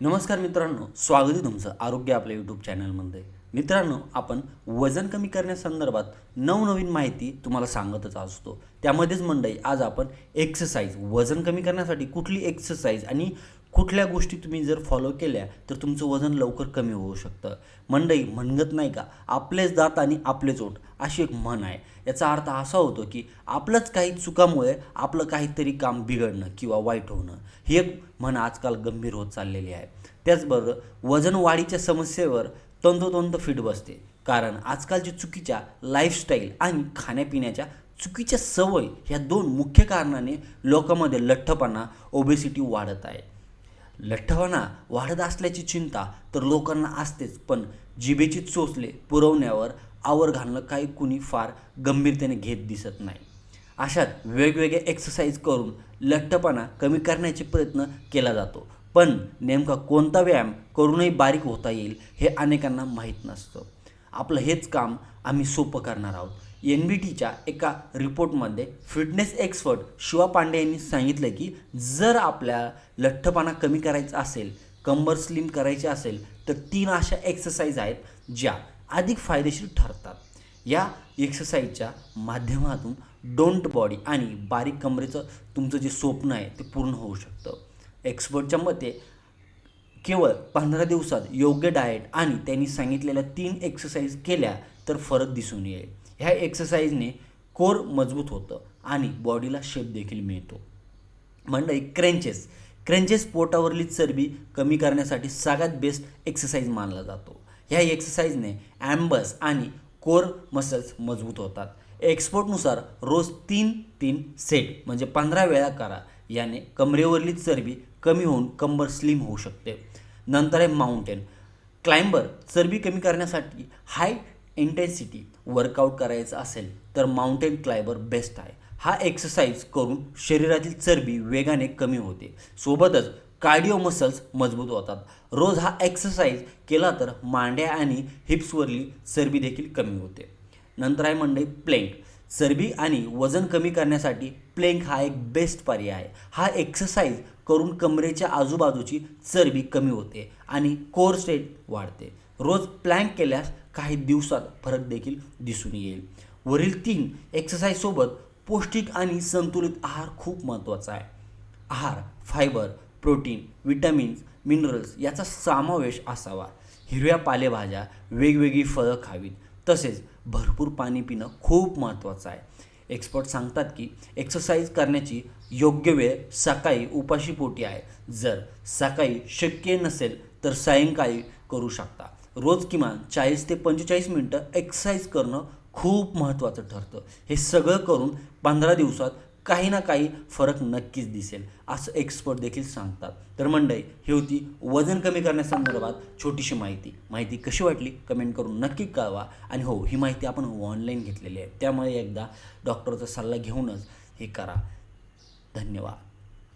नमस्कार मित्रांनो स्वागत आहे तुमचं आरोग्य आपल्या यूट्यूब चॅनलमध्ये मित्रांनो आपण वजन कमी करण्यासंदर्भात नवनवीन माहिती तुम्हाला सांगतच असतो. त्यामध्येच मंडई आज आपण एक्सरसाइज वजन कमी करण्यासाठी कुठली एक्सरसाइज आणि कुठल्या गोष्टी तुम्ही जर फॉलो केल्या तर तुमचं वजन लवकर कमी होऊ शकतं. मंडई म्हणत नाही का? आपलेच दात आणि आपलेच ओठ. अशी एक म्हण आहे. याचा अर्थ असा होतो की आपलंच काही चुकामुळे आपलं काहीतरी काम बिघडणं किंवा वाईट होणं ही एक म्हण आजकाल गंभीर होत चाललेली आहे. त्याचबरोबर वजन वाढीच्या समस्येवर तंतोतंत फिट बसते. कारण आजकालची चुकीच्या लाईफस्टाईल आणि खाण्यापिण्याच्या चुकीच्या सवय ह्या दोन मुख्य कारणाने लोकांमध्ये लठ्ठपणा ओबेसिटी वाढत आहे. लठ्ठपणा वाढत असल्याची चिंता तर लोकांना असतेच पण जिभेची चोचले पुरवण्यावर आवर घालणं काही कुणी फार गंभीरतेने घेत दिसत नाही. अशात वेगवेगळे एक्सरसाइज करून लठ्ठपणा कमी करण्याचे प्रयत्न केला जातो. पण नेमका कोणता व्यायाम करूनही बारीक होता येईल हे अनेकांना माहीत नसतं. आपलं हेच काम आम्ही सोपं करणार आहोत. एन बी टीच्या एका रिपोर्टमध्ये फिटनेस एक्सपर्ट शिवा पांडे यांनी सांगितलं की जर आपल्या लठ्ठपणा कमी करायचा असेल कंबर स्लिम करायची असेल तर तीन अशा एक्सरसाइज आहेत ज्या अधिक फायदेशीर ठरतात. या एक्सरसाइजच्या माध्यमातून डोंट बॉडी आणि बारीक कमरेचं तुमचं जे स्वप्न आहे ते पूर्ण होऊ शकतं. एक्सपर्टच्या मते केवळ पंधरा दिवसात योग्य डाएट आणि त्यांनी सांगितलेल्या तीन एक्सरसाइज केल्या तर फरक दिसून येईल. ह्या एक्सरसाइजने कोर मजबूत होतं आणि बॉडीला शेप देखील मिळतो. मंडळी क्रेंचेस क्रेंचेस पोटावरली चरबी कमी करण्यासाठी सगळ्यात बेस्ट एक्सरसाइज मानला जातो. ह्या एक्सरसाइजने ॲम्बस आणि कोर मसल्स मजबूत होतात. एक्सपर्टनुसार रोज तीन तीन सेट म्हणजे पंधरा वेळा करा. याने कमरेवरली चरबी कमी होऊन कंबर स्लिम होऊ शकते. नंतर आहे माउंटेन क्लाइंबर चरबी कमी करण्यासाठी हाय इंटेन्सिटी वर्कआउट करायचं असेल तर माउंटेन क्लाइंबर बेस्ट आहे. हा एक्सरसाइज करून शरीरातील चरबी वेगाने कमी होते. सोबतच कार्डिओ मसल्स मजबूत होतात. रोज हा एक्सरसाइज केला तर मांड्या आणि हिप्सवरली चरबी देखील कमी होते. नंतर आहे मंडई प्लँक चरबी आणि वजन कमी करण्यासाठी प्लँक हा एक बेस्ट पर्याय आहे. हा एक्सरसाइज करून कमरेच्या आजूबाजूची चरबी कमी होते आणि कोर स्टेट वाढते. रोज प्लँक केल्यास काही दिवसात फरक देखील दिसून येईल. वरील तीन एक्सरसाइजसोबत पौष्टिक आणि संतुलित आहार खूप महत्त्वाचा आहे. आहार फायबर प्रोटीन विटॅमिन्स मिनरल्स याचा समावेश असावा. हिरव्या पालेभाज्या वेगवेगळी फळं खावीत. तसेच भरपूर पाणी पिणं खूप महत्त्वाचं आहे. एक्सपर्ट सांगतात की एक्सरसाइज करण्याची योग्य वेळ सकाळी उपाशीपोटी आहे. जर सकाळी शक्य नसेल तर सायंकाळी करू शकता. रोज किमान चाळीस ते पंचेचाळीस मिनटं एक्सरसाइज करणं खूप महत्त्वाचं ठरतं. हे सगळं करून पंधरा दिवसात काही ना काही फरक नक्कीच दिसेल असं एक्सपर्ट देखील सांगतात. तर मंडळी ही होती वजन कमी करण्यासंदर्भात छोटीशी माहिती. माहिती कशी वाटली? कमेंट करून नक्की कळवा. आणि हो ही माहिती आपण ऑनलाईन घेतलेली आहे. त्यामुळे एकदा डॉक्टरचा सल्ला घेऊनच हे करा. धन्यवाद.